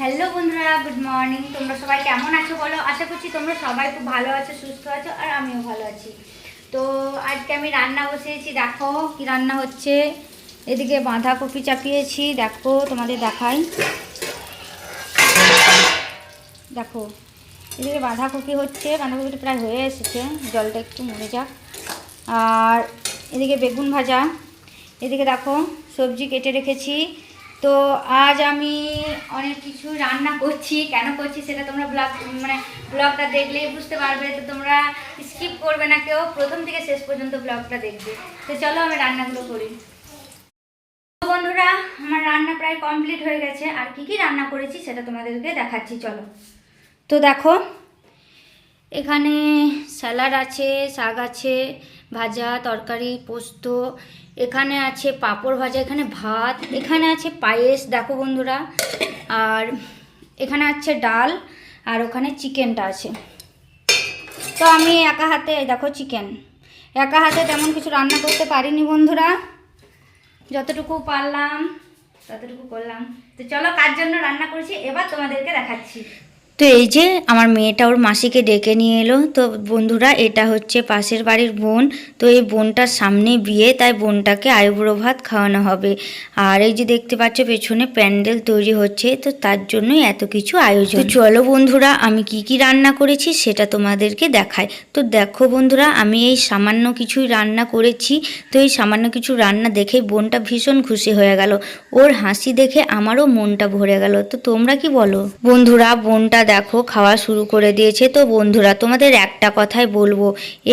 Hello বন্ধুরা, good morning. তোমরা সবাই কেমন আছো বলো? আশা করছি তোমরা সবাই খুব ভালো আছো, সুস্থ আছো, আর আমিও ভালো আছি। তো আজকে আমি রান্না বসিয়েছি, দেখো কি রান্না হচ্ছে। এদিকে বাঁধাকপি চাপিয়েছি, দেখো তোমাদের দেখাই। দেখো, এদিকে বাঁধাকপি হচ্ছে, বাঁধাকপিটা প্রায় হয়ে এসেছে, জলটা একটু মরে যাক। আর এদিকে বেগুন ভাজা, এদিকে দেখো সবজি কেটে রেখেছি। তো আজ আমি অনেক কিছু রান্না করছি। কেন করছি সেটা তোমরা ব্লগ মানে ব্লগটা দেখলেই বুঝতে পারবে। তো তোমরা স্কিপ করবে না কেউ। প্রথম থেকে শেষ পর্যন্ত ব্লগটা দেখবে। তো চলো আমি রান্নাগুলো করি। বন্ধুরা, আমার রান্না প্রায় কমপ্লিট হয়ে গেছে। আর কি কি রান্না করেছি সেটা তোমাদেরকে দেখাচ্ছি। চলো। তো দেখো, এখানে স্যালাড আছে, শাক আছে, ভাজা, তরকারি, পোস্ত এখানে আছে পাঁপড় ভাজা, এখানে ভাত, এখানে আছে পায়েস, দেখো বন্ধুরা। আর এখানে আছে ডাল, আর ওখানে চিকেনটা আছে। তো আমি একা হাতে, দেখো চিকেন। একা হাতে তেমন কিছু রান্না করতে পারিনি বন্ধুরা। যতটুকু পারলাম, ততটুকু করলাম। তো চলো কার জন্য রান্না করেছি, এবার তোমাদেরকে দেখাচ্ছি। তো এই যে আমার মেয়েটা ওর মাসিকে ডেকে নিয়ে এলো, তো বন্ধুরা এটা হচ্ছে পাশের বাড়ির বোন, তো এই বোনটার সামনে বিয়ে, তাই বোনটাকে আইবুড়ো ভাত খাওয়ানো হবে। আর এই যে দেখতে পাচ্ছ পেছনে প্যান্ডেল তৈরি হচ্ছে, তো তার জন্যই এত কিছু আয়োজন। চলো বন্ধুরা, আমি কি কি রান্না করেছি সেটা তোমাদেরকে দেখাই। তো দেখো বন্ধুরা, আমি এই সামান্য কিছুই রান্না করেছি, তো এই সামান্য কিছু রান্না দেখে বোনটা ভীষণ খুশি হয়ে গেল। ওর হাসি দেখে আমারও মনটা ভরে গেল। তো তোমরা কি বলো? বন্ধুরা, বোনটা দেখো, খাওয়া শুরু করে দিয়েছে। তো বন্ধুরা, তোমাদের একটা কথাই বলব।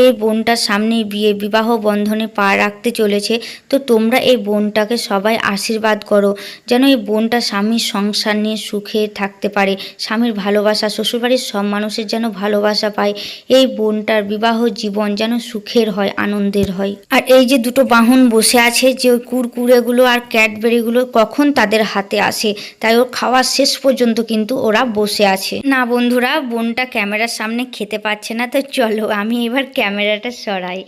এই বোনটার সামনে বিয়ে, বিবাহ বন্ধনে পা রাখতে চলেছে। তো তোমরা এই বোনটাকে সবাই আশীর্বাদ করো, যেন এই বোনটা স্বামীর সংসার নিয়ে সুখে থাকতে পারে, স্বামীর ভালোবাসা, শ্বশুরবাড়ির সব মানুষের যেন ভালোবাসা পায়। এই বোনটার বিবাহ জীবন যেন সুখের হয়, আনন্দের হয়। আর এই যে দুটো বাহন বসে আছে, যে ওই কুরকুরেগুলো আর ক্যাডবেরিগুলো কখন তাদের হাতে আসে, তাই ওর খাওয়া শেষ পর্যন্ত কিন্তু ওরা বসে আছে। না বন্ধুরা, বোনটা ক্যামেরার সামনে খেতে পাচ্ছে না, তো চলো আমি এবার ক্যামেরাটা সরাই।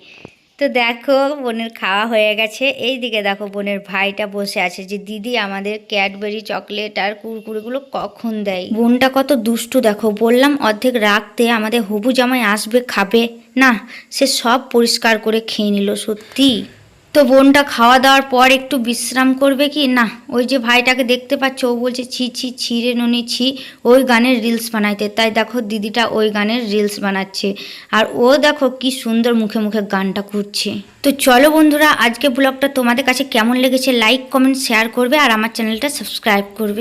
তো দেখো, বোনের খাওয়া হয়ে গেছে। এই দিকে দেখো, বোনের ভাইটা বসে আছে যে, দিদি, আমাদের ক্যাডবেরি, চকলেট আর কুরকুরেগুলো কখন দেয়? বোনটা কত দুষ্টু, দেখো। বললাম, অর্ধেক রাখতে আমাদের হবু জামাই আসবে, খাবে। না, সে সব পরিষ্কার করে খেয়ে নিল, সত্যি। তো বোনটা খাওয়া দাওয়ার পর একটু বিশ্রাম করবে কি? না, ওই যে ভাইটাকে দেখতে পাচ্ছ, ও বলছে, ছি ছি ছিঁড়ে নুনি, ছি। ওই গানের রিলস বানাইতে। তাই দেখো দিদিটা ওই গানের রিলস বানাচ্ছে। আর ও দেখো কি সুন্দর মুখে মুখে গানটা করছে। তো চলো বন্ধুরা, আজকে ব্লগটা তোমাদের কাছে কেমন লেগেছে লাইক কমেন্ট শেয়ার করবে আর আমার চ্যানেলটা সাবস্ক্রাইব করবে।